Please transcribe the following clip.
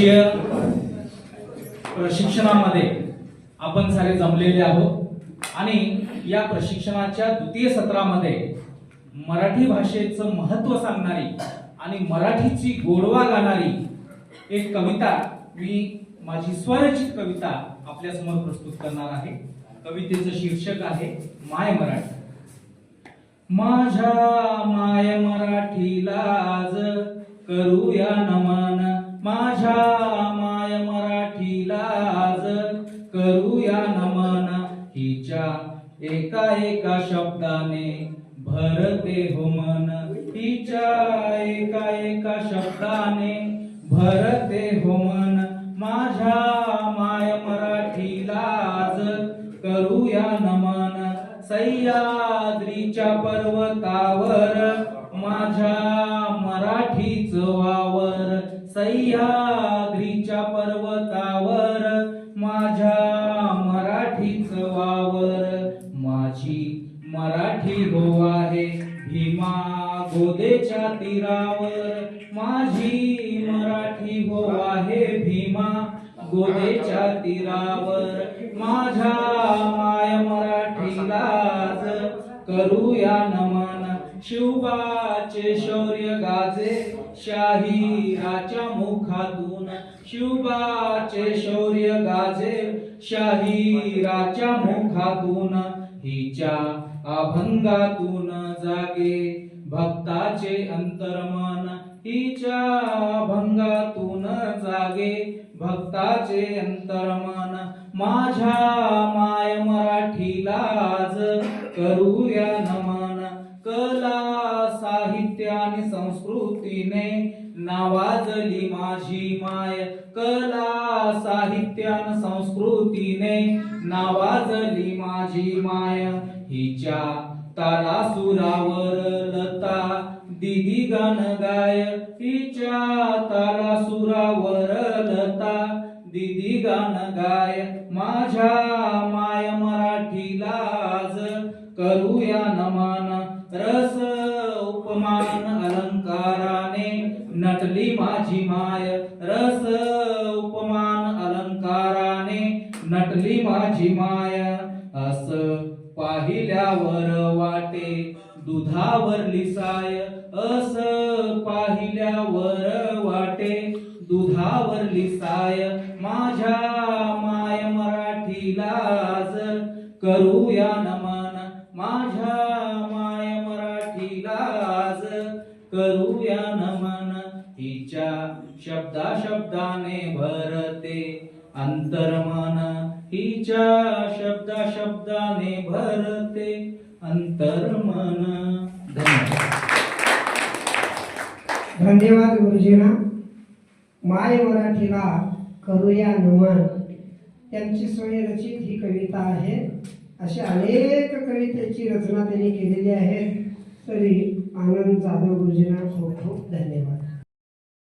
शालेय प्रशिक्षणामध्ये आपण सारे जमलेले आहोत. आणि या प्रशिक्षणाच्या द्वितीय सत्रामध्ये मराठी भाषेचं महत्त्व सांगणारी आणि मराठीची गोडवा गाणारी एक कविता मी माझी स्वरचित कविता आपल्यासमोर प्रस्तुत करणार आहे. कवितेचं शीर्षक आहे माय मराठी. माझ्या माय मराठीला करूया नमन माझ्या माय मराठीला आज करूया नमन हिच्या एका एका शब्दाने भरते हो मन. हिच्या एका एका शब्दाने भरते हो मन. माझ्या माय मराठीला आज करूया नमन सह्याद्रीच्या पर्वतावर माझ्या सह्याद्रीच्या पर्वतावर माझ्या मराठीच वावर. माझी मराठी हो आहे भीमा गोदेच्या तीरावर. माझी मराठी हो आहे भीमा गोदेच्या तीरावर. माझ्या माय मराठीलाच करूया नमन. शिवबाचे शौर्य गाजे शाहीराच्या मुखातून. शिवबाचे शौर्य गाजे शाहीराच्या मुखातून. हिच्या अभंगातून जागे भक्ताचे अंतर्मन. हिच्या अभंगातून जागे भक्ताचे अंतर्मन. माझ्या माय मराठीलाज करूया नमन. साहित्याने संस्कृतीने नावाजली माझी माय. कला साहित्यान संस्कृतीने नावाजली माझी माय. हिच्या तारासुरावर लता दिदी गाण गाय. हिच्या तारासुरावर लता दिदी गाण गाय. माझ्या माय मराठीला आज करूया नमान रस उपमान अलंकाराने नटली माझी माय रस उपमान अलंकाराने नटली माझी माय अस पाहिल्यावर वाटे दुधावरली साय अस पाहिल्यावर वाटे दुधावरली साय माझ्या माय मराठीलाज करूया नमन माझ्या करूया नमन हिच्या शब्दा शब्दाने भरते अंतर्मन. हिच्या शब्दा शब्दाने भरते अंतर्मन. धन्यवाद. धन्यवाद गुरुजींना. माय मराठीला करूया नमन त्यांची स्वयरचित ही कविता आहे. अशा अनेक कवितेची रचना त्यांनी केलेली आहे तरी आनंद जाधव गुरुजींना खूप खूप धन्यवाद.